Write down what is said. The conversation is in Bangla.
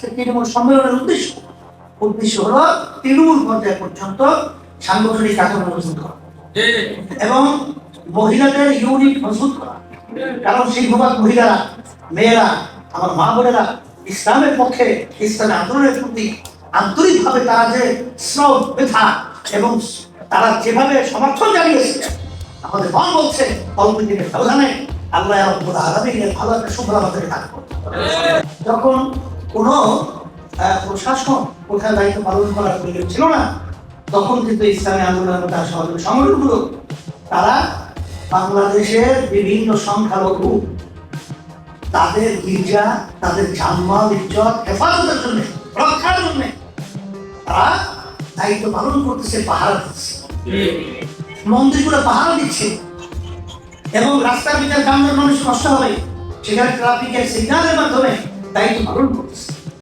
তৃণমূল সম্মেলনের উদ্দেশ্য উদ্দেশ্য হলো তৃণমূল পর্যায় পর্যন্ত সাংগঠনিক কাঠামো মজবুত করা এবং মহিলাদের ইউনিট মজবুত করা কারণ সিংহবাদ মহিলারা, মেয়েরা, আমার মা বোনেরা ইসলামের পক্ষে ইসলামের আন্দোলনের প্রতি আন্তরিকভাবে তারা যে শ্রম, ব্যথা এবং তারা যেভাবে সমর্থন জানিয়েছে, আমাদের মন বলছে অল্প ব্যবধানে আল্লাহ রব্বুল আলামিনের ভালো একটা সুফল আমাদের দান। যখন কোনো প্রশাসন কোথায় দায়িত্ব পালন করার প্রয়োজন ছিল না। তখন কিন্তু ইসলামী আন্দোলনের আসা হবে সংগঠনগুলো। তারা বাংলাদেশের বিভিন্ন সংখ্যালঘু, তাদের গির্জা, তাদের জানমাল ইজ্জত হেফাজতের জন্য, রক্ষার জন্য তারা দায়িত্ব পালন করতেছে, পাহারা দিচ্ছে। মন্দিরগুলো পাহারা দিচ্ছে। এবং রাস্তার ভিতরে যানবাহন মানুষ কষ্ট হবে। সেখানে ট্রাফিকের সিগন্যালের মাধ্যমে দায়িত্ব পালন করতেছে